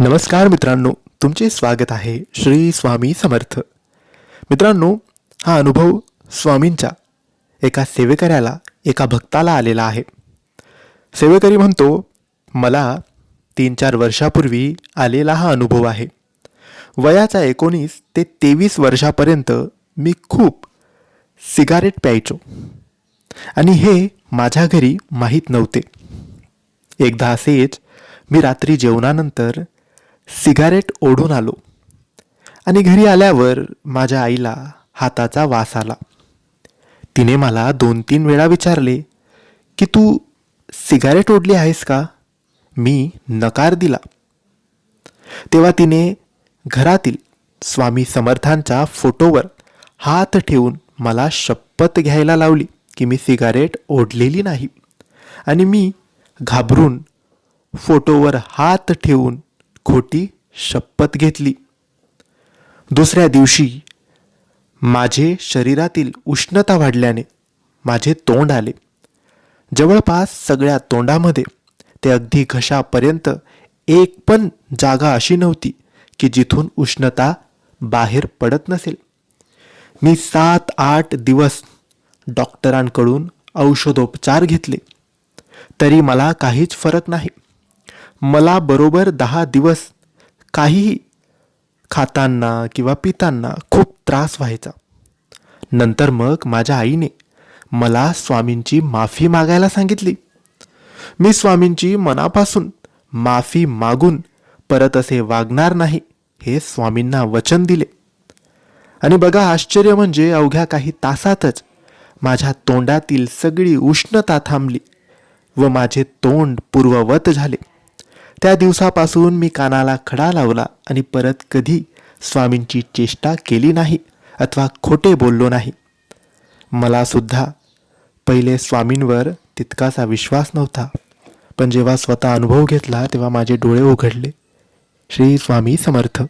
नमस्कार मित्रांनो तुमचे स्वागत आहे श्री स्वामी समर्थ. मित्रांनो हा अनुभव स्वामींच्या एका सेवेकऱ्याला एका भक्ताला आलेला आहे. सेवेकरी म्हणतो मला तीन चार वर्षापूर्वी आलेला हा अनुभव आहे. वयाच्या एकोणीस ते तेवीस वर्षापर्यंत मी खूप सिगारेट प्यायचो. आणि हे माझ्या घरी माहीत नव्हते. एकदा असेच मी रात्री जेवणानंतर सिगारेट ओढून आलो. आणि घरी आल्यावर माझ्या आईला हाताचा वास आला. तिने मला दोन तीन वेळा विचारले की तू सिगारेट ओढली आहेस का? मी नकार दिला. तेव्हा तिने घरातील स्वामी समर्थांच्या फोटोवर हात ठेवून मला शपथ घ्यायला लावली की मी सिगारेट ओढलेली नाही. आणि मी घाबरून फोटोवर हात ठेवून खोटी शपथ घेतली. दुसऱ्या दिवशी माझे शरीरातील उष्णता वाढल्याने माझे तोंड आले. जवळपास सगळ्या तोंडामध्ये ते अगदी घशापर्यंत एक पण जागा अशी नव्हती की जिथून उष्णता बाहेर पडत नसेल. मी सात आठ दिवस डॉक्टरांकडून औषधोपचार घेतले. तरी मला काहीच फरक नाही. मला बरोबर दहा दिवस काहीही खाताना किंवा पिताना खूप त्रास व्हायचा. नंतर मग माझ्या आईने मला स्वामींची माफी मागायला सांगितली. मी स्वामींची मनापासून माफी मागून परत असे वागणार नाही हे स्वामींना वचन दिले. आणि बघा आश्चर्य म्हणजे अवघ्या काही तासातच माझ्या तोंडातील सगळी उष्णता थांबली व माझे तोंड पूर्ववत झाले. त्या दिवसापासून मी कानाला खडा लावला आणि परत कधी स्वामींची चेष्टा केली नाही अथवा खोटे बोललो नाही. मला सुद्धा पहिले स्वामींवर तितकासा विश्वास नव्हता. पण जेव्हा स्वतः अनुभव घेतला तेव्हा माझे डोळे उघडले. श्री स्वामी समर्थ.